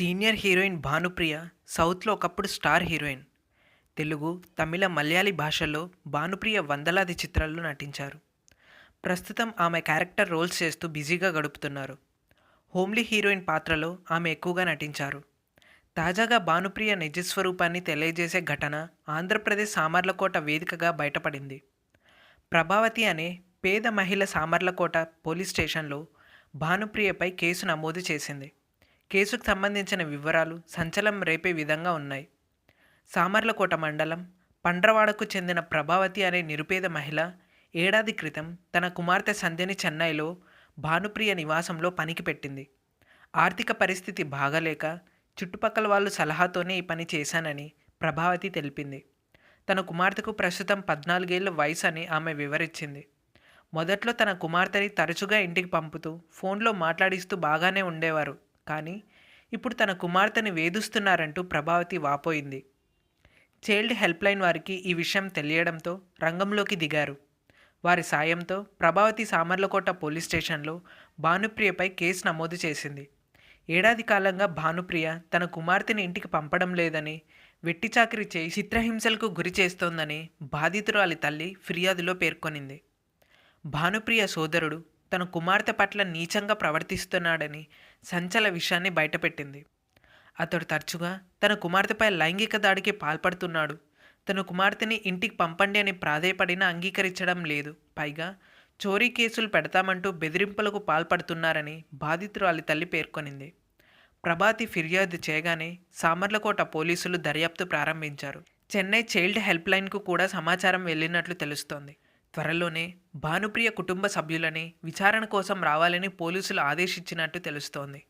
Senior heroine Bhanupriya సౌత్లో ఒకప్పుడు star heroine. Telugu Tamil Malayali భాషల్లో భానుప్రియ వందలాది చిత్రాల్లో నటించారు. ప్రస్తుతం ఆమె క్యారెక్టర్ రోల్స్ చేస్తూ బిజీగా గడుపుతున్నారు. హోమ్లీ హీరోయిన్ పాత్రలో ఆమె ఎక్కువగా నటించారు. తాజాగా భానుప్రియ నిజస్వరూపాన్ని తెలియజేసే ఘటన ఆంధ్రప్రదేశ్ సామర్లకోట వేదికగా బయటపడింది. ప్రభావతి అనే పేద మహిళ సామర్లకోట పోలీస్ స్టేషన్లో భానుప్రియపై కేసు నమోదు చేసింది. కేసుకు సంబంధించిన వివరాలు సంచలనం రేపే విధంగా ఉన్నాయి. సామర్లకోట మండలం పండ్రవాడకు చెందిన ప్రభావతి అనే నిరుపేద మహిళ ఏడాది క్రితం తన కుమార్తె సంధ్యని చెన్నైలో భానుప్రియ నివాసంలో పనికి పెట్టింది. ఆర్థిక పరిస్థితి బాగలేక చుట్టుపక్కల వాళ్ళు సలహాతోనే ఈ పని చేశానని ప్రభావతి తెలిపింది. తన కుమార్తెకు ప్రస్తుతం పద్నాలుగేళ్ళ వయసు అని ఆమె వివరించింది. మొదట్లో తన కుమార్తెని తరచుగా ఇంటికి పంపుతూ ఫోన్లో మాట్లాడిస్తూ బాగానే ఉండేవారు. కానీ ఇప్పుడు తన కుమార్తెని వేధిస్తున్నారంటూ ప్రభావతి వాపోయింది. చైల్డ్ హెల్ప్లైన్ వారికి ఈ విషయం తెలియడంతో రంగంలోకి దిగారు. వారి సాయంతో ప్రభావతి సామర్లకోట పోలీస్ స్టేషన్లో భానుప్రియపై కేసు నమోదు చేసింది. ఏడాది కాలంగా భానుప్రియ తన కుమార్తెని ఇంటికి పంపడం లేదని వెట్టి చాకిరి చేయి చిత్రహింసలకు గురి చేస్తోందని బాధితురాలి తల్లి ఫిర్యాదులో పేర్కొనింది. భానుప్రియ సోదరుడు తన కుమార్తె పట్ల నీచంగా ప్రవర్తిస్తున్నాడని సంచల విషయాన్ని బయటపెట్టింది. అతడు తరచుగా తన కుమార్తెపై లైంగిక దాడికి పాల్పడుతున్నాడు. తన కుమార్తెని ఇంటికి పంపండి అని ప్రాధేయపడినా అంగీకరించడం లేదు. పైగా చోరీ కేసులు పెడతామంటూ బెదిరింపులకు పాల్పడుతున్నారని బాధితురాలి తల్లి పేర్కొనింది. ప్రభాతి ఫిర్యాదు చేయగానే సామర్లకోట పోలీసులు దర్యాప్తు ప్రారంభించారు. చెన్నై చైల్డ్ హెల్ప్ లైన్కు కూడా సమాచారం వెళ్ళినట్లు తెలుస్తోంది. త్వరలోనే భానుప్రియ కుటుంబ సభ్యులని విచారణ కోసం రావాలని పోలీసులు ఆదేశించినట్టు తెలుస్తోంది.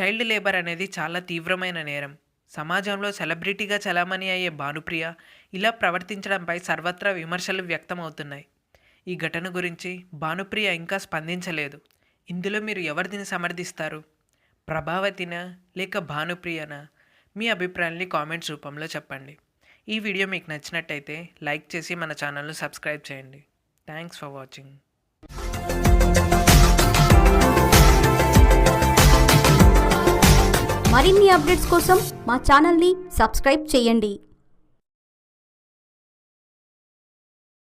చైల్డ్ లేబర్ అనేది చాలా తీవ్రమైన నేరం. సమాజంలో సెలబ్రిటీగా చలామణి అయ్యే భానుప్రియ ఇలా ప్రవర్తించడంపై సర్వత్రా విమర్శలు వ్యక్తమవుతున్నాయి. ఈ ఘటన గురించి భానుప్రియ ఇంకా స్పందించలేదు. ఇందులో మీరు ఎవరిని సమర్థిస్తారు? ప్రభావతినా లేక భానుప్రియనా? మీ అభిప్రాయాన్ని కామెంట్స్ రూపంలో చెప్పండి. ఈ వీడియో మీకు నచ్చినట్టయితే లైక్ చేసి మన ఛానల్ను సబ్స్క్రైబ్ చేయండి. థ్యాంక్స్ ఫర్ వాచింగ్ మరిన్ని అప్డేట్స్ కోసం మా ఛానల్ని సబ్స్క్రైబ్ చేయండి.